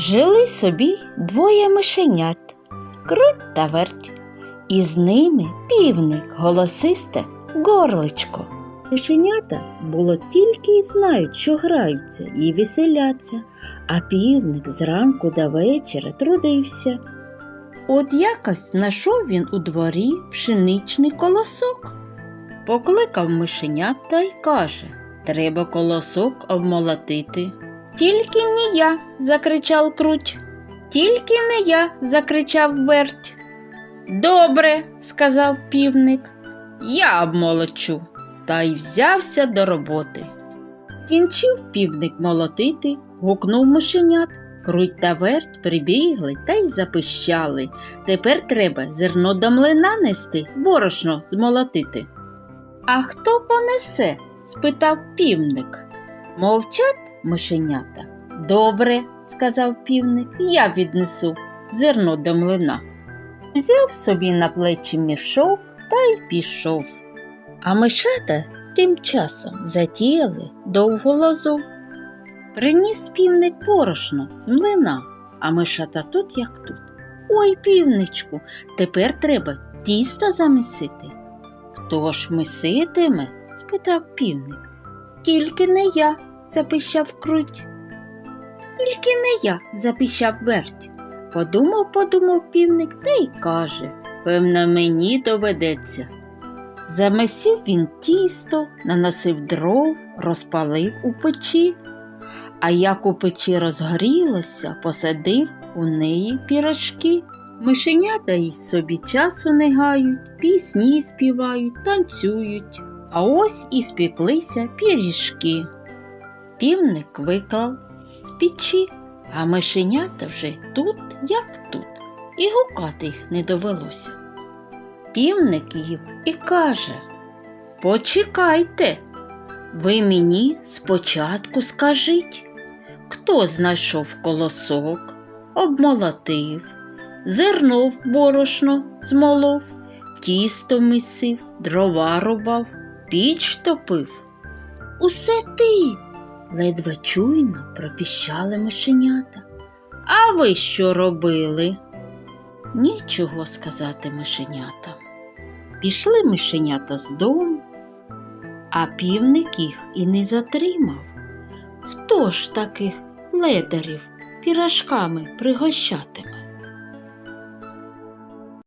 Жили собі двоє мишенят, круть та верть, і з ними півник, голосисте горличко. Мишенята було тільки й знають, що граються і веселяться, а півник зранку до вечора трудився. От якось знайшов він у дворі пшеничний колосок. Покликав мишенят та й каже Треба колосок обмолотити. Тільки не я. закричав круть. Тільки не я. закричав верть. Добре, сказав півник. Я обмолочу. Та й взявся до роботи. Кінчив півник молотити, гукнув мишенят. Круть та верть прибігли та й запищали. Тепер треба зерно до млина нести, борошно змолотити. А хто понесе? спитав півник. Мовчать мишенята. Добре, сказав півник, я віднесу зерно до млина. Взяв собі на плечі мішок та й пішов. А мишата тим часом затіяли довгу лозу. Приніс півник борошно з млина, а мишата тут як тут. Ой, півничку, тепер треба тісто замісити. Хто ж миситиме? спитав півник. Тільки не я, запищав круть. Тільки не я, запищав верть. Подумав, подумав півник та й каже певно, мені доведеться. Замесив він тісто, наносив дров, розпалив у печі, а як у печі розгрілося, посадив у неї пірожки. Мишенята й собі часу не гають, пісні співають, танцюють. А ось і спеклися пиріжки. Півник виклав з печі, а мишенята вже тут, як тут, і гукати їх не довелося. Півник їв і каже Почекайте, ви мені спочатку скажіть, хто знайшов колосок, обмолотив, зерно в борошно змолов, тісто мисив, дрова рубав, піч топив. Усе ти. Ледве чуйно пропіщали мишенята. А ви що робили? Нічого сказати мишенята. Пішли мишенята з дому, а півник їх і не затримав. Хто ж таких ледарів пірашками пригощатиме?